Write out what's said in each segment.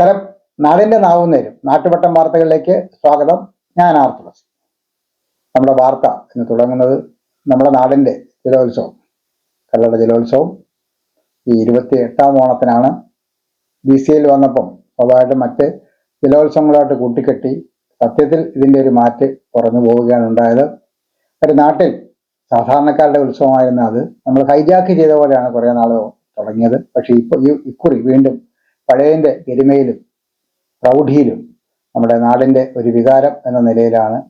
നമസ്കാരം. നാടിന്റെ നാവും നേരും. നാട്ടുവട്ടം വാർത്തകളിലേക്ക് സ്വാഗതം. ഞാൻ ആർ നമ്മുടെ വാർത്ത ഇന്ന് തുടങ്ങുന്നത് നമ്മുടെ നാടിന്റെ ജലോത്സവം. കല്ലട ജലോത്സവം. ഈ ഇരുപത്തി എട്ടാം ഓണത്തിനാണ് ബി സി യിൽ വന്നപ്പം സ്വാഭാവികമായിട്ടും മറ്റ് ജലോത്സവങ്ങളായിട്ട് കൂട്ടിക്കെട്ടി സത്യത്തിൽ ഇതിന്റെ ഒരു മാറ്റ് കുറഞ്ഞു പോവുകയാണ് ഉണ്ടായത്. ഒരു നാട്ടിൽ സാധാരണക്കാരുടെ ഉത്സവമായിരുന്ന അത് നമ്മൾ ഹൈജാക്ക് ചെയ്ത പോലെയാണ് കുറേ നാൾ തുടങ്ങിയത്. പക്ഷേ ഇപ്പോൾ ഈ ഇക്കുറി വീണ്ടും പഴയതിന്റെ പെരുമയിലും പ്രൗഢിയിലും നമ്മുടെ നാടിന്റെ ഒരു വികാരം എന്ന നിലയിലാണ്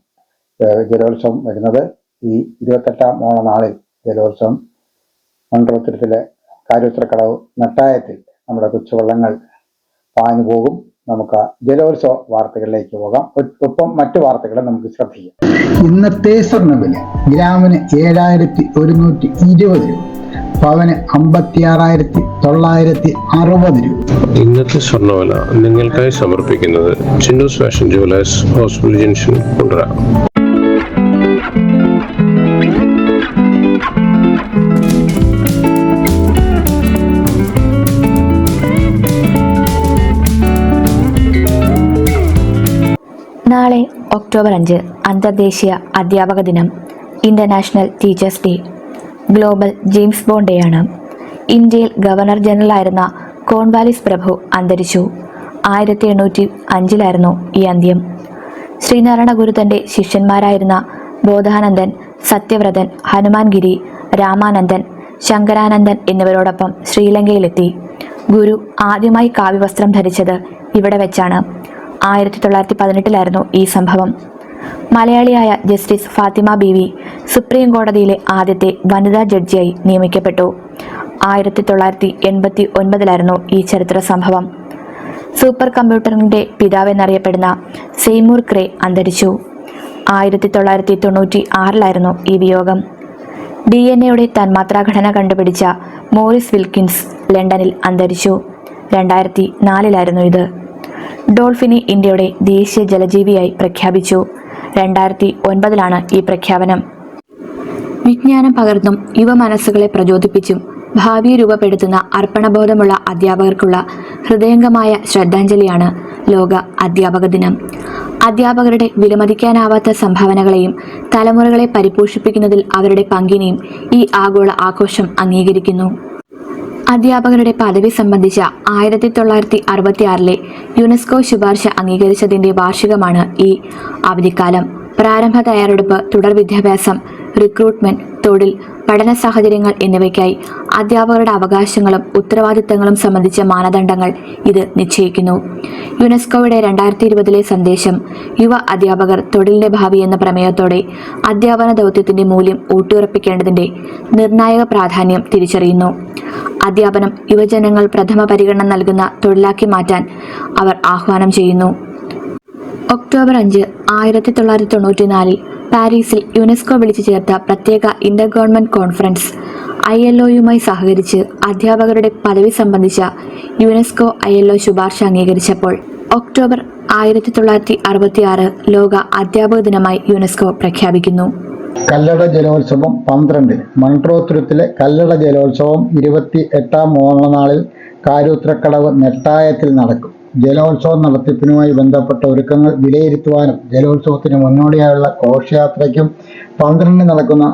ജലോത്സവം വരുന്നത്. ഈ ഇരുപത്തെട്ടാം ഓണനാളിൽ ജലോത്സവം മണ്ഡലത്തിലെ കാര്യോത്രക്കടവ് നട്ടായത്തിൽ നമ്മുടെ കൊച്ചുവള്ളങ്ങൾ പാഞ്ഞു പോകും. നമുക്ക് ജലോത്സവ വാർത്തകളിലേക്ക് പോകാം. ഒപ്പം മറ്റു വാർത്തകളും നമുക്ക് ശ്രദ്ധിക്കാം. ഇന്നത്തെ സ്വർണവില ഗ്രാമിന് ഏഴായിരത്തി ഒരുന്നൂറ്റി ഇരുപത് രൂപ. പവന് അമ്പത്തി ആറായിരത്തി തൊള്ളായിരത്തി അറുപത് രൂപ. ഇന്നത്തെ സ്വർണവില നിങ്ങൾക്കായി സമർപ്പിക്കുന്നത് Chinnus fashion jewellers hospital junction Kundara. നാളെ ഒക്ടോബർ അഞ്ച് അന്തർദേശീയ അധ്യാപക ദിനം international teachers day. Global James ബോണ്ടെയാണ്. ഇന്ത്യയിൽ ഗവർണർ ജനറലായിരുന്ന കോൺവാലിസ് പ്രഭു അന്തരിച്ചു. ആയിരത്തി എണ്ണൂറ്റി അഞ്ചിലായിരുന്നു ഈ അന്ത്യം. ശ്രീനാരായണ ഗുരു തന്റെ ശിഷ്യന്മാരായിരുന്ന ബോധാനന്ദൻ സത്യവ്രതൻ ഹനുമാൻഗിരി രാമാനന്ദൻ ശങ്കരാനന്ദൻ എന്നിവരോടൊപ്പം ശ്രീലങ്കയിലെത്തി. ഗുരു ആദ്യമായി കാവ്യവസ്ത്രം ധരിച്ചത് ഇവിടെ വെച്ചാണ്. ആയിരത്തി തൊള്ളായിരത്തി പതിനെട്ടിലായിരുന്നു ഈ സംഭവം. മലയാളിയായ ജസ്റ്റിസ് ഫാത്തിമ ബീവി സുപ്രീം കോടതിയിലെ ആദ്യത്തെ വനിതാ ജഡ്ജിയായി നിയമിക്കപ്പെട്ടു. ആയിരത്തി തൊള്ളായിരത്തി എൺപത്തി ഒൻപതിലായിരുന്നു ഈ ചരിത്ര സംഭവം. സൂപ്പർ കമ്പ്യൂട്ടറിന്റെ പിതാവെന്നറിയപ്പെടുന്ന സെയ്മൂർ ക്രേ അന്തരിച്ചു. ആയിരത്തി തൊള്ളായിരത്തി തൊണ്ണൂറ്റി ആറിലായിരുന്നു ഈ വിയോഗം. ഡി എൻ എയുടെ തന്മാത്രാഘടന കണ്ടുപിടിച്ച മോറിസ് വിൽക്കിൻസ് ലണ്ടനിൽ അന്തരിച്ചു. രണ്ടായിരത്തി നാലിലായിരുന്നു ഇത്. ഡോൾഫിനെ ഇന്ത്യയുടെ ദേശീയ ജലജീവിയായി പ്രഖ്യാപിച്ചു. രണ്ടായിരത്തി ഒൻപതിലാണ് ഈ പ്രഖ്യാപനം. വിജ്ഞാനം പകർന്നും യുവ മനസ്സുകളെ പ്രചോദിപ്പിച്ചും ഭാവിയെ രൂപപ്പെടുത്തുന്ന അർപ്പണബോധമുള്ള അധ്യാപകർക്കുള്ള ഹൃദയംഗമായ ശ്രദ്ധാഞ്ജലിയാണ് ലോക അധ്യാപക ദിനം. അധ്യാപകരുടെ വിലമതിക്കാനാവാത്ത സംഭാവനകളെയും തലമുറകളെ പരിപോഷിപ്പിക്കുന്നതിൽ അവരുടെ പങ്കിനെയും ഈ ആഗോള ആഘോഷം അംഗീകരിക്കുന്നു. അധ്യാപകരുടെ പദവി സംബന്ധിച്ച ആയിരത്തി തൊള്ളായിരത്തി അറുപത്തി ആറിലെ യുനെസ്കോ ശുപാർശ അംഗീകരിച്ചതിന്റെ വാർഷികമാണ് ഈ അവധിക്കാലം. പ്രാരംഭ തയ്യാറെടുപ്പ് തുടർ വിദ്യാഭ്യാസം റിക്രൂട്ട്മെന്റ് തൊഴിൽ പഠന സാഹചര്യങ്ങൾ എന്നിവയ്ക്കായി അധ്യാപകരുടെ അവകാശങ്ങളും ഉത്തരവാദിത്തങ്ങളും സംബന്ധിച്ച മാനദണ്ഡങ്ങൾ ഇത് നിശ്ചയിക്കുന്നു. യുനെസ്കോയുടെ രണ്ടായിരത്തി ഇരുപതിലെ സന്ദേശം യുവ അധ്യാപകർ തൊഴിലിന്റെ ഭാവി എന്ന പ്രമേയത്തോടെ അധ്യാപന ദൗത്യത്തിന്റെ മൂല്യം ഊട്ടിയുറപ്പിക്കേണ്ടതിന്റെ നിർണായക പ്രാധാന്യം തിരിച്ചറിയുന്നു. അധ്യാപനം യുവജനങ്ങൾ പ്രഥമ പരിഗണന നൽകുന്ന തൊഴിലാക്കി മാറ്റാൻ അവർ ആഹ്വാനം ചെയ്യുന്നു. ഒക്ടോബർ അഞ്ച് ആയിരത്തി തൊള്ളായിരത്തി തൊണ്ണൂറ്റിനാലിൽ പാരീസിൽ യുനെസ്കോ വിളിച്ചു ചേർത്ത പ്രത്യേക inter government conference I L ഒയുമായി സഹകരിച്ച് അധ്യാപകരുടെ പദവി സംബന്ധിച്ച യുനെസ്കോ ഐ എൽ ഒ ശുപാർശ അംഗീകരിച്ചപ്പോൾ ഒക്ടോബർ ആയിരത്തി തൊള്ളായിരത്തി അറുപത്തി ആറ് ലോക അധ്യാപക ദിനമായി യുനെസ്കോ പ്രഖ്യാപിക്കുന്നു. കല്ലട ജലോത്സവം പന്ത്രണ്ട് മൺട്രോത്തുരുത്തിലെ കല്ലട ജലോത്സവം ഇരുപത്തി എട്ടാം ഓണനാളിൽ കാരൂത്രക്കടവ് നെട്ടായത്തിൽ നടക്കും. ജലോത്സവം നടത്തിപ്പിനുമായി ബന്ധപ്പെട്ട ഒരുക്കങ്ങൾ വിലയിരുത്തുവാനും ജലോത്സവത്തിന് മുന്നോടിയായുള്ള ഘോഷയാത്രയ്ക്കും പന്ത്രണ്ടിന് നടക്കുന്ന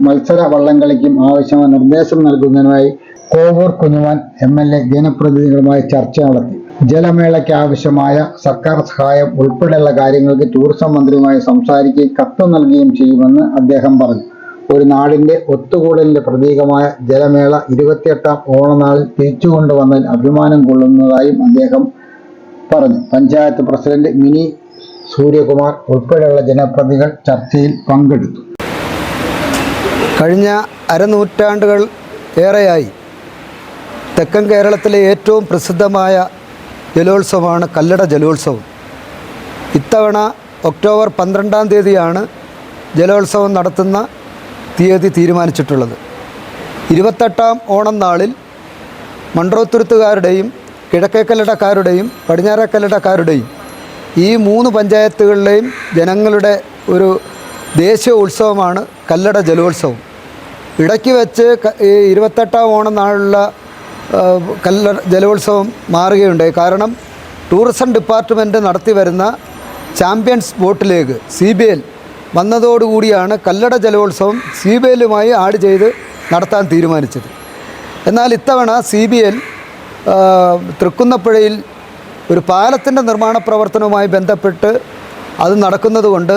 മത്സര വള്ളംകളിക്കും ആവശ്യമായ നിർദ്ദേശം നൽകുന്നതിനുമായി Kovoor Kunjumon M L A ജനപ്രതിനിധികളുമായി ചർച്ച നടത്തി. ജലമേളയ്ക്ക് ആവശ്യമായ സർക്കാർ സഹായം ഉൾപ്പെടെയുള്ള കാര്യങ്ങൾക്ക് ടൂറിസം മന്ത്രിയുമായി സംസാരിക്കുകയും കത്ത് നൽകുകയും ചെയ്യുമെന്ന് അദ്ദേഹം പറഞ്ഞു. ഒരു നാടിന്റെ ഒത്തുകൂടലിന്റെ പ്രതീകമായ ജലമേള ഇരുപത്തിയെട്ടാം ഓണനാളിൽ തിരിച്ചു കൊണ്ടുവന്നതിൽ അഭിമാനം കൊള്ളുന്നതായും അദ്ദേഹം പറഞ്ഞു. പഞ്ചായത്ത് പ്രസിഡന്റ് മിനി സൂര്യകുമാർ ഉൾപ്പെടെയുള്ള ജനപ്രതികൾ ചർച്ചയിൽ പങ്കെടുത്തു. കഴിഞ്ഞ അരനൂറ്റാണ്ടുകൾ ഏറെയായി തെക്കൻ കേരളത്തിലെ ഏറ്റവും പ്രസിദ്ധമായ ജലോത്സവമാണ് കല്ലട ജലോത്സവം. ഇത്തവണ ഒക്ടോബർ പന്ത്രണ്ടാം തീയതിയാണ് ജലോത്സവം നടത്തുന്ന തീയതി തീരുമാനിച്ചിട്ടുള്ളത്. ഇരുപത്തെട്ടാം ഓണം നാളിൽ മൺട്രോത്തുരുത്തുകാരുടെയും കിഴക്കേക്കല്ലടക്കാരുടെയും പടിഞ്ഞാറക്കല്ലടക്കാരുടെയും ഈ മൂന്ന് പഞ്ചായത്തുകളിലെയും ജനങ്ങളുടെ ഒരു ദേശീയ ഉത്സവമാണ് കല്ലട ജലോത്സവം. ഇടയ്ക്ക് വെച്ച് ഈ ഇരുപത്തെട്ടാം ഓണം നാളുള്ള കല്ലട ജലോത്സവം മാറുകയുണ്ടായി. കാരണം ടൂറിസം ഡിപ്പാർട്ട്മെന്റ് നടത്തി വരുന്ന ചാമ്പ്യൻസ് ബോട്ടിലേക്ക് സി ബി എൽ വന്നതോടുകൂടിയാണ് കല്ലട ജലോത്സവം സി ബി എല്ലുമായി ആഡ് ചെയ്ത് നടത്താൻ തീരുമാനിച്ചത്. എന്നാൽ ഇത്തവണ സി ബി എൽ തൃക്കുന്നപ്പുഴയിൽ ഒരു പാലത്തിന്റെ നിർമ്മാണ പ്രവർത്തനവുമായി ബന്ധപ്പെട്ട് അത് നടക്കുന്നതുകൊണ്ട്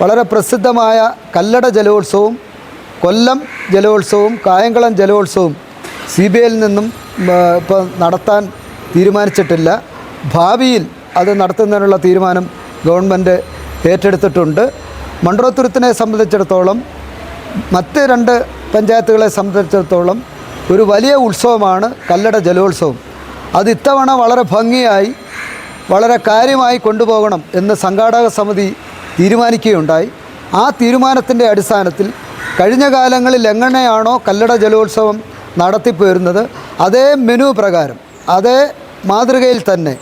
വളരെ പ്രസിദ്ധമായ കല്ലട ജലോത്സവവും കൊല്ലം ജലോത്സവവും കായംകുളം ജലോത്സവവും സി ബി ഐയിൽ നിന്നും ഇപ്പോൾ നടത്താൻ തീരുമാനിച്ചിട്ടില്ല. ഭാവിയിൽ അത് നടത്തുന്നതിനുള്ള തീരുമാനം ഗവൺമെന്റ് ഏറ്റെടുത്തിട്ടുണ്ട്. മൺട്രോത്തുരുത്തിനെ സംബന്ധിച്ചിടത്തോളം മറ്റ് രണ്ട് പഞ്ചായത്തുകളെ സംബന്ധിച്ചിടത്തോളം ഒരു വലിയ ഉത്സവമാണ് കല്ലട ജലോത്സവം. അത് ഇത്തവണ വളരെ ഭംഗിയായി വളരെ കാര്യമായി കൊണ്ടുപോകണം എന്ന് സംഘാടക സമിതി തീരുമാനിക്കുകയുണ്ടായി. ആ തീരുമാനത്തിന്റെ അടിസ്ഥാനത്തിൽ കഴിഞ്ഞ കാലങ്ങളിൽ എങ്ങനെയാണോ കല്ലട ജലോത്സവം നടത്തിപ്പോരുന്നത് അതേ മെനു പ്രകാരം അതേ മാതൃകയിൽ തന്നെ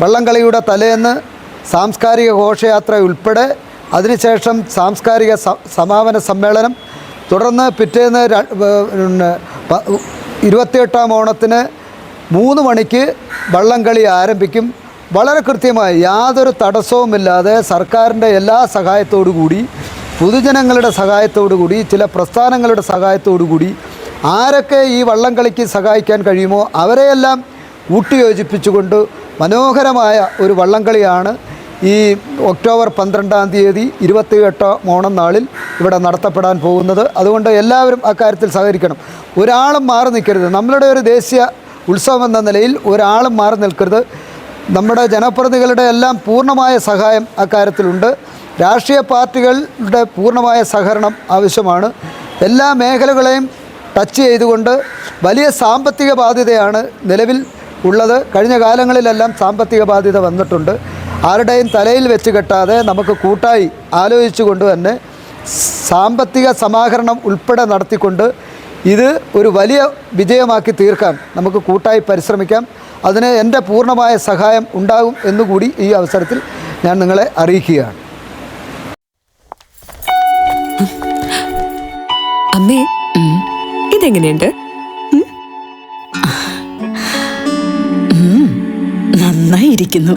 വള്ളംകളിയുടെ തലേന്ന് സാംസ്കാരിക ഘോഷയാത്ര ഉൾപ്പെടെ അതിനുശേഷം സാംസ്കാരിക സമാപന സമ്മേളനം തുടർന്ന് പിറ്റേന്ന് ഇരുപത്തിയെട്ടാം ഓണത്തിന് മൂന്ന് മണിക്ക് വള്ളംകളി ആരംഭിക്കും. വളരെ കൃത്യമായി യാതൊരു തടസ്സവുമില്ലാതെ സർക്കാരിന്റെ എല്ലാ സഹായത്തോടു കൂടി പൊതുജനങ്ങളുടെ സഹായത്തോടു കൂടി ചില പ്രസ്ഥാനങ്ങളുടെ സഹായത്തോടു കൂടി ആരൊക്കെ ഈ വള്ളംകളിക്ക് സഹായിക്കാൻ കഴിയുമോ അവരെയെല്ലാം കൂട്ടിയോജിപ്പിച്ചുകൊണ്ട് മനോഹരമായ ഒരു വള്ളംകളിയാണ് ഈ ഒക്ടോബർ പന്ത്രണ്ടാം തീയതി ഇരുപത്തി എട്ടാം ഓണം നാളിൽ ഇവിടെ നടത്തപ്പെടാൻ പോകുന്നത്. അതുകൊണ്ട് എല്ലാവരും അക്കാര്യത്തിൽ സഹകരിക്കണം. ഒരാളും മാറി നിൽക്കരുത്. നമ്മളുടെ ഒരു ദേശീയ ഉത്സവം എന്ന നിലയിൽ ഒരാളും മാറി നിൽക്കരുത്. നമ്മുടെ ജനപ്രതിനിധികളുടെ എല്ലാം പൂർണമായ സഹായം അക്കാര്യത്തിലുണ്ട്. രാഷ്ട്രീയ പാർട്ടികളുടെ പൂർണമായ സഹകരണം ആവശ്യമാണ്. എല്ലാ മേഖലകളെയും ടച്ച് ചെയ്തുകൊണ്ട് വലിയ സാമ്പത്തിക ബാധ്യതയാണ് നിലവിൽ ഉള്ളത്. കഴിഞ്ഞ കാലങ്ങളിലെല്ലാം സാമ്പത്തിക ബാധ്യത വന്നിട്ടുണ്ട്. ആരുടെയും തലയിൽ വെച്ച് കെട്ടാതെ നമുക്ക് കൂട്ടായി ആലോചിച്ചുകൊണ്ട് തന്നെ സാമ്പത്തിക സമാഹരണം ഉൾപ്പെടെ നടത്തിക്കൊണ്ട് ഇത് ഒരു വലിയ വിജയമാക്കി തീർക്കാൻ നമുക്ക് കൂട്ടായി പരിശ്രമിക്കാം. അതിന് എന്റെ പൂർണമായ സഹായം ഉണ്ടാകും എന്നുകൂടി ഈ അവസരത്തിൽ ഞാൻ നിങ്ങളെ അറിയിക്കുകയാണ്. അമ്മേ ഇതെങ്ങനെയുണ്ട്? നന്നായിരിക്കുന്നു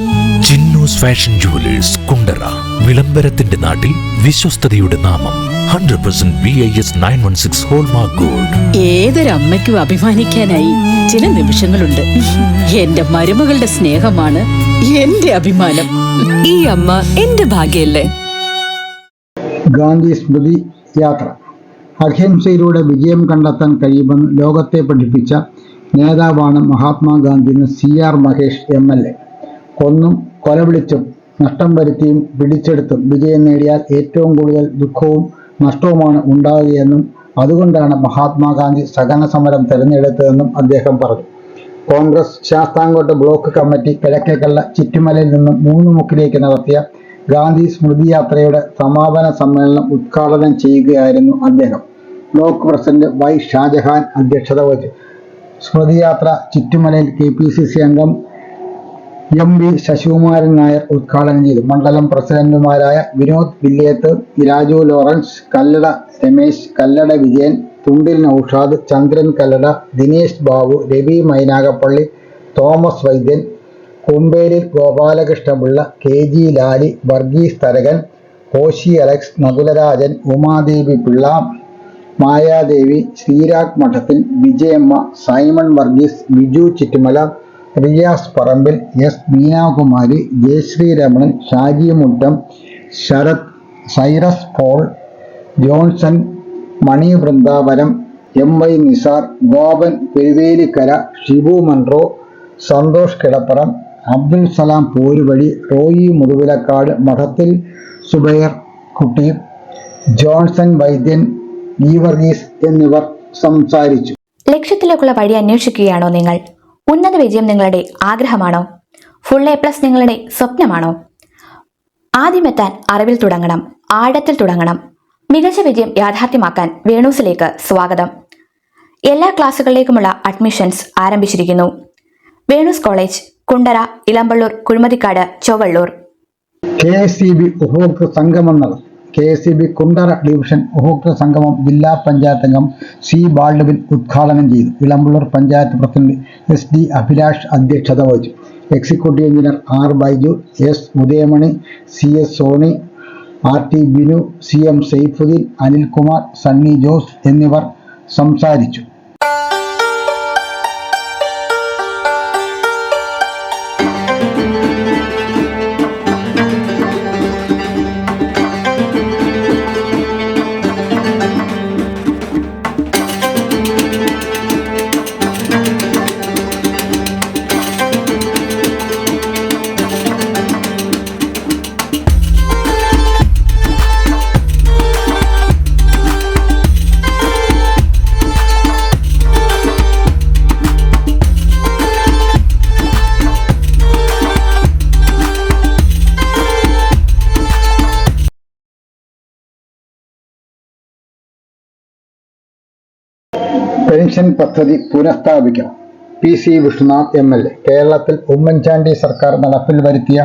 Chinnus fashion jewellers Kundara വിളംബരത്തിന്റെ നാട്ടിൽ വിശ്വസ്തയുടെ നാമം hundred percent B I S nine one six hallmark gold ഏതൊരമ്മയ്ക്കും അഭിമാനിക്കാനായി ചില നിമിഷങ്ങളുണ്ട്. എന്റെ മരുമകളുടെ സ്നേഹമാണ് എന്റെ അഭിമാനം. ഈ അമ്മ എന്റെ ഭാഗ്യല്ലേ? ഗാന്ധി സ്മൃതി യാത്ര. അഹിംസയിലൂടെ വിജയം കണ്ടെത്താൻ കഴിയുമെന്ന് ലോകത്തെ പഠിപ്പിച്ച നേതാവാണ് Mahatma Gandhi C R Mahesh M L A. കൊന്നും കൊലവിളിച്ചും നഷ്ടം വരുത്തിയും പിടിച്ചെടുത്തും വിജയം നേടിയാൽ ഏറ്റവും കൂടുതൽ ദുഃഖവും നഷ്ടവുമാണ് ഉണ്ടാകുകയെന്നും അതുകൊണ്ടാണ് മഹാത്മാഗാന്ധി സഹന സമരം തെരഞ്ഞെടുത്തതെന്നും അദ്ദേഹം പറഞ്ഞു. Congress Sasthamkotta block committee Kizhakkekallada ചിറ്റുമലയിൽ നിന്നും മൂന്ന് മുക്കിലേക്ക് നടത്തിയ ഗാന്ധി സ്മൃതി യാത്രയുടെ സമാപന സമ്മേളനം ഉദ്ഘാടനം ചെയ്യുകയായിരുന്നു അദ്ദേഹം. ബ്ലോക്ക് പ്രസിഡന്റ് വൈ ഷാജഹാൻ അധ്യക്ഷത വഹിച്ചു. സ്മൃതി യാത്ര ചിറ്റുമലയിൽ കെ പി സി സി അംഗം എം വി ശശികുമാരൻ നായർ ഉദ്ഘാടനം ചെയ്തു. മണ്ഡലം പ്രസിഡന്റുമാരായ Vinod Villeth Raju Lawrence Kallada Ramesh Kallada Vijayan Thundil Noushad Chandran Kallada Dinesh Babu Ravi Mynagappally Thomas Vaidyan Kumbheril Gopalakrishnapillai K G Lali Varghese Tharakan Koshy Alex Nakularajan Umadevi Pillai Mayadevi Sreerag Madathil Vijayamma Simon Varghese Biju Chittumala Riyas Parambil S Beenakumari Jayasree Ramanan Shaji Muttam Sarath Cyrus Paul Johnson Mani Vrindavanam M Y Nisar Gopan Peruvelikkara Shibu Munroe Santhosh Kidapparam Abdul Salam Poruvazhi Roy Muthuvilakkad Madathil Subair Kutty Johnson വൈദ്യൻ ഈ വർഗീസ് എന്നിവർ സംസാരിച്ചു. ലക്ഷ്യത്തിലേക്കുള്ള വഴി അന്വേഷിക്കുകയാണോ നിങ്ങൾ? ഉന്നത വിജയം നിങ്ങളുടെ ആഗ്രഹമാണോ? Full A plus നിങ്ങളുടെ സ്വപ്നമാണോ? ആദ്യമെത്താൻ അറിവിൽ തുടങ്ങണം ആഴത്തിൽ തുടങ്ങണം. മികച്ച വിജയം യാഥാർത്ഥ്യമാക്കാൻ വേണൂസിലേക്ക് സ്വാഗതം. എല്ലാ ക്ലാസ്സുകളിലേക്കുമുള്ള അഡ്മിഷൻസ് ആരംഭിച്ചിരിക്കുന്നു. Venus college Kundara Elampalloor Kuzhimathikkad Chowallur. K S C B ഉപഭോക്തൃ സംഗമം K S C B Kundara division ഉപഭോക്തൃ സംഗമം ജില്ലാ പഞ്ചായത്ത് അംഗം സി ബാൾഡവിൻ ഉദ്ഘാടനം ചെയ്തു. Elampalloor panchayat president S D Abhilash അധ്യക്ഷത വഹിച്ചു. Executive engineer R Baiju S Udayamani C S Soni R T Binu C M Saifuddin Anilkumar Sunny Jose എന്നിവർ സംസാരിച്ചു. പെൻഷൻ പദ്ധതി പുനഃസ്ഥാപിക്കണം. P C Vishnunath M L A. കേരളത്തിൽ ഉമ്മൻചാണ്ടി സർക്കാർ നടപ്പിൽ വരുത്തിയ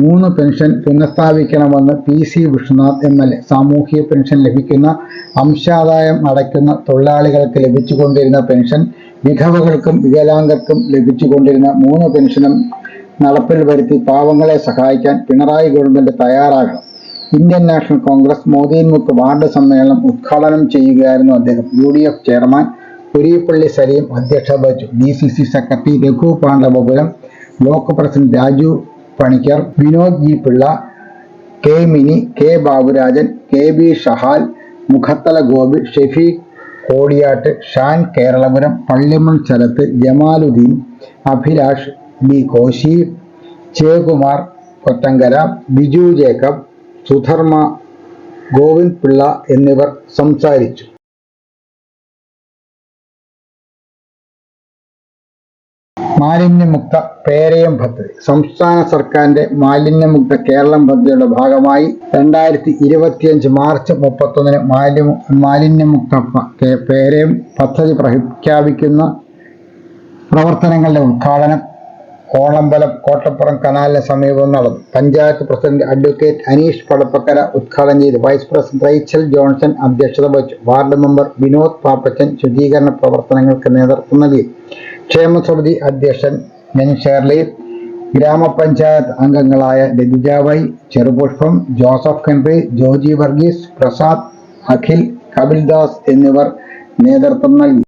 മൂന്ന് pension പുനഃസ്ഥാപിക്കണമെന്ന് P C Vishnunath M L A. സാമൂഹിക pension ലഭിക്കുന്ന അംശാദായം അടയ്ക്കുന്ന തൊഴിലാളികൾക്ക് ലഭിച്ചുകൊണ്ടിരുന്ന പെൻഷൻ വിധവകൾക്കും വികലാംഗർക്കും ലഭിച്ചുകൊണ്ടിരുന്ന മൂന്ന് പെൻഷനും നടപ്പിൽ വരുത്തി പാവങ്ങളെ സഹായിക്കാൻ പിണറായി ഗവൺമെന്റ് തയ്യാറാകണം. Indian national Congress Modiyanmukku ward സമ്മേളനം ഉദ്ഘാടനം ചെയ്യുകയായിരുന്നു അദ്ദേഹം. യു ചെയർമാൻ കുരിപ്പള്ളി സലീം അധ്യക്ഷത വഹിച്ചു. D C C secretary Raghu Pandavapuram block president Raju Panicker Vinod G Pillai K Mini K Baburajan K B Shahal Mukhathala Gopi Shefeek Kodiyattu Shan Keralapuram Pallimon Chalath Jamaluddin Abhilash B Koshy Jayakumar Kottankara Biju Jacob Sudharma Govind Pillai എന്നിവർ സംസാരിച്ചു. മാലിന്യമുക്ത പേരയം പദ്ധതി. സംസ്ഥാന സർക്കാരിന്റെ മാലിന്യമുക്ത കേരളം പദ്ധതിയുടെ ഭാഗമായി രണ്ടായിരത്തി ഇരുപത്തിയഞ്ച് മാർച്ച് മുപ്പത്തൊന്നിന് മാലി മാലിന്യമുക്ത പേരയം പദ്ധതി പ്രഖ്യാപിക്കുന്ന പ്രവർത്തനങ്ങളുടെ ഉദ്ഘാടനം ഓളമ്പലം കോട്ടപ്പുറം കനാലിന് സമീപം നടന്നു. പഞ്ചായത്ത് പ്രസിഡന്റ് അഡ്വക്കേറ്റ് അനീഷ് പടപ്പക്കര ഉദ്ഘാടനം ചെയ്തു. വൈസ് പ്രസിഡന്റ് റൈച്ചൽ ജോൺസൺ അധ്യക്ഷത വഹിച്ചു. വാർഡ് മെമ്പർ വിനോദ് പാപ്പച്ചൻ ശുചീകരണ പ്രവർത്തനങ്ങൾക്ക് നേതൃത്വം നൽകി. ക്ഷേമസമിതി അധ്യക്ഷൻ എൻ ഷേർലി ഗ്രാമപഞ്ചായത്ത് അംഗങ്ങളായ ലതിജാബായി ചെറുപുഷ്പം ജോസഫ് ഹെൻറി ജോജി വർഗീസ് പ്രസാദ് അഖിൽ കപിൽദാസ് എന്നിവർ നേതൃത്വം നൽകി.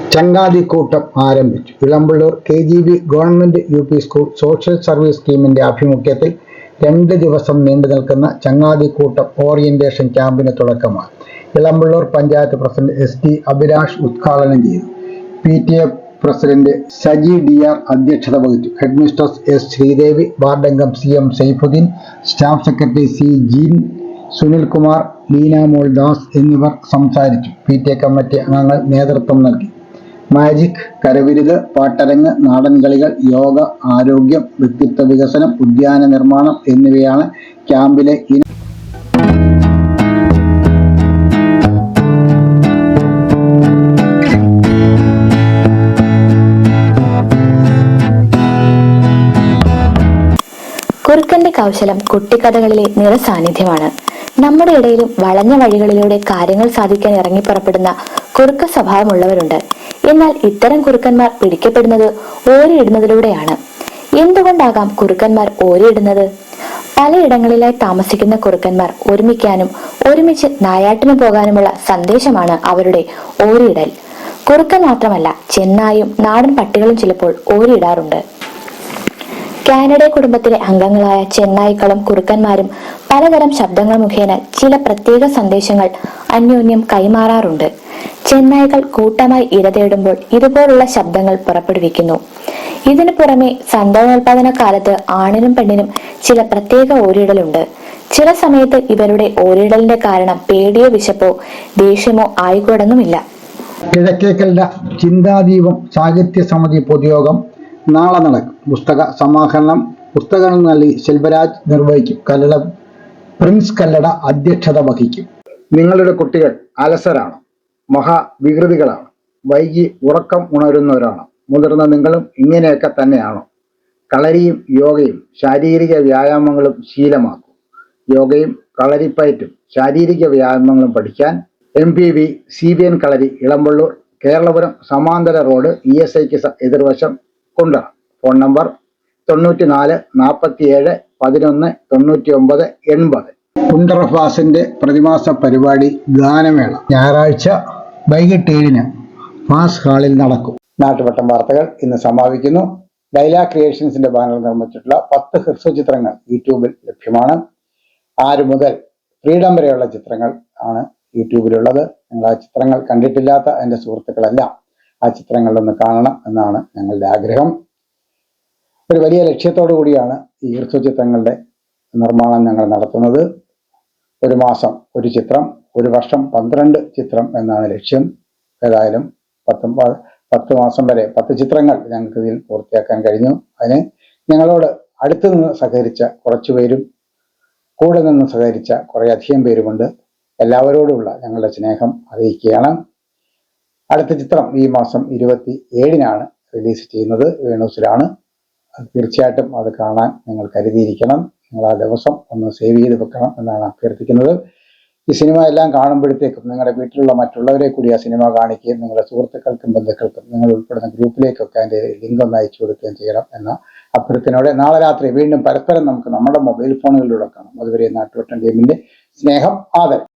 ചങ്ങാതിക്കൂട്ടം ആരംഭിച്ചു. Elampalloor K G B government U P school social service സ്കീമിന്റെ ആഭിമുഖ്യത്തിൽ രണ്ട് ദിവസം നീണ്ടു നിൽക്കുന്ന ചങ്ങാതിക്കൂട്ടം ഓറിയന്റേഷൻ ക്യാമ്പിന് തുടക്കമായി. Elampalloor panchayat president S T Abhilash ഉദ്ഘാടനം ചെയ്തു. P T A president Saji D R അധ്യക്ഷത വഹിച്ചു. Head mistress S Sreedevi വാർഡംഗം C M Saifuddin staff secretary C Jeen Sunilkumar Leena Mol Das എന്നിവർ സംസാരിച്ചു. പി ടി എ കമ്മിറ്റി അംഗങ്ങൾ നേതൃത്വം നൽകി. Magic കരവിരുത് പാട്ടരങ്ങ് നാടൻ കളികൾ യോഗ ആരോഗ്യം വ്യക്തിത്വ വികസനം ഉദ്യാന നിർമ്മാണം എന്നിവയാണ് ക്യാമ്പിലെ ഇന കൗശലം കുട്ടിക്കഥകളിലെ നിറസാന്നിധ്യമാണ്. നമ്മുടെ ഇടയിലും വളഞ്ഞ വഴികളിലൂടെ കാര്യങ്ങൾ സാധിക്കാൻ ഇറങ്ങി പുറപ്പെടുന്ന കുറുക്ക സ്വഭാവമുള്ളവരുണ്ട്. എന്നാൽ ഇത്തരം കുറുക്കന്മാർ പിടിക്കപ്പെടുന്നത് ഓരിയിടുന്നതിലൂടെയാണ് എന്തുകൊണ്ടാകാം കുറുക്കന്മാർ ഓരിയിടുന്നത് പലയിടങ്ങളിലായി താമസിക്കുന്ന കുറുക്കന്മാർ ഒരുമിക്കാനും ഒരുമിച്ച് നായാട്ടിന് പോകാനുമുള്ള സന്ദേശമാണ് അവരുടെ ഓരിയിടൽ കുറുക്കൻ മാത്രമല്ല ചെന്നായും നാടൻ പട്ടികളും ചിലപ്പോൾ ഓരിയിടാറുണ്ട് കാനഡ കുടുംബത്തിലെ അംഗങ്ങളായ ചെന്നായ്ക്കളും കുറുക്കന്മാരും പലതരം ശബ്ദങ്ങൾ മുഖേന ചില പ്രത്യേക സന്ദേശങ്ങൾ അന്യോന്യം കൈമാറാറുണ്ട്. ചെന്നായ്ക്കൾ കൂട്ടമായി ഇരതേടുമ്പോൾ ഇതുപോലുള്ള ശബ്ദങ്ങൾ പുറപ്പെടുവിക്കുന്നു. ഇതിനു പുറമെ സന്താനോൽപാദന കാലത്ത് ആണിനും പെണ്ണിനും ചില പ്രത്യേക ഓരിടലുണ്ട്. ചില സമയത്ത് ഇവരുടെ ഓരിടലിന്റെ കാരണം പേടിയോ വിശപ്പോ ദേഷ്യമോ ആയിക്കൂടുന്നുമില്ല. കിഴക്കേക്കല്ല ചിന്താദീപം സാഹിത്യ സമിതി പൊതുയോഗം നാളെ നടക്കും. പുസ്തക സമാഹരണം പുസ്തകങ്ങൾ നൽകി ശെൽവരാജ് നിർവഹിക്കും. കല്ലട പ്രിൻസ് കല്ലട അധ്യക്ഷത വഹിക്കും. നിങ്ങളുടെ കുട്ടികൾ അലസരാണ്. മഹാവികൃതികളാണ്. വൈകി ഉറക്കം ഉണരുന്നവരാണ്. മുതിർന്ന നിങ്ങളും ഇങ്ങനെയൊക്കെ തന്നെയാണോ. കളരിയും യോഗയും ശാരീരിക വ്യായാമങ്ങളും ശീലമാക്കും. യോഗയും കളരിപ്പയറ്റും ശാരീരിക വ്യായാമങ്ങളും പഠിക്കാൻ M P V C B N kalari Elampalloor Keralapuram സമാന്തര റോഡ് ഇ എസ് ഐക്ക് എതിർവശം കുണ്ടറ ഫോൺ നമ്പർ തൊണ്ണൂറ്റി നാല് നാൽപ്പത്തി ഏഴ് പതിനൊന്ന് തൊണ്ണൂറ്റി ഒമ്പത് എൺപത്. കുണ്ടർഫാസിന്റെ പ്രതിമാസ പരിപാടി ഗാനമേള ഞായറാഴ്ച വൈകിട്ട് ഏഴിന് ഫാസ് ഹാളിൽ നടക്കും. നാട്ടുവട്ടം വാർത്തകൾ ഇന്ന് സമാപിക്കുന്നു. ലൈല ക്രിയേഷൻസിന്റെ ബാനർ നിർമ്മിച്ചിട്ടുള്ള പത്ത് ഹ്രസ്വ ചിത്രങ്ങൾ യൂട്യൂബിൽ ലഭ്യമാണ്. ആറ് മുതൽ ഫ്രീഡം വരെയുള്ള ചിത്രങ്ങൾ ആണ് യൂട്യൂബിലുള്ളത്. നിങ്ങൾ ആ ചിത്രങ്ങൾ കണ്ടിട്ടില്ലാത്ത എന്റെ സുഹൃത്തുക്കളെല്ലാം ആ ചിത്രങ്ങളിലൊന്ന് കാണണം എന്നാണ് ഞങ്ങളുടെ ആഗ്രഹം. ഒരു വലിയ ലക്ഷ്യത്തോടു കൂടിയാണ് ഈ ഹ്രസ്വ ചിത്രങ്ങളുടെ നിർമ്മാണം ഞങ്ങൾ നടത്തുന്നത്. ഒരു മാസം ഒരു ചിത്രം ഒരു വർഷം പന്ത്രണ്ട് ചിത്രം എന്നാണ് ലക്ഷ്യം. ഏതായാലും പത്തും പത്ത് മാസം വരെ പത്ത് ചിത്രങ്ങൾ ഞങ്ങൾക്ക് ഇതിൽ പൂർത്തിയാക്കാൻ കഴിഞ്ഞു. അതിന് ഞങ്ങളോട് അടുത്തു നിന്ന് സഹകരിച്ച കുറച്ചു പേരും കൂടെ നിന്ന് സഹകരിച്ച കുറേ അധികം പേരുമുണ്ട്. എല്ലാവരോടുമുള്ള ഞങ്ങളുടെ സ്നേഹം അറിയിക്കുകയാണ്. അടുത്ത ചിത്രം ഈ മാസം ഇരുപത്തി ഏഴിനാണ് റിലീസ് ചെയ്യുന്നത്. വേണൂസിലാണ്. തീർച്ചയായിട്ടും അത് കാണാൻ നിങ്ങൾ കരുതിയിരിക്കണം. നിങ്ങൾ ആ ദിവസം ഒന്ന് സേവ് ചെയ്ത് വെക്കണം എന്നാണ് അഭ്യർത്ഥിക്കുന്നത്. ഈ സിനിമ എല്ലാം കാണുമ്പോഴത്തേക്കും നിങ്ങളുടെ വീട്ടിലുള്ള മറ്റുള്ളവരെ കൂടി ആ സിനിമ കാണിക്കുകയും നിങ്ങളുടെ സുഹൃത്തുക്കൾക്കും ബന്ധുക്കൾക്കും നിങ്ങൾ ഉൾപ്പെടുന്ന ഗ്രൂപ്പിലേക്കൊക്കെ അതിന്റെ ലിങ്ക് ഒന്ന് അയച്ചു കൊടുക്കുകയും ചെയ്യണം എന്ന അഭ്യർത്ഥനയോടെ നാളെ രാത്രി വീണ്ടും പരസ്പരം നമുക്ക് നമ്മുടെ മൊബൈൽ ഫോണുകളിലൂടെ കാണാം. അതുവരെ നാട്ടുവട്ടം ടീമിന്റെ സ്നേഹം ആദരം.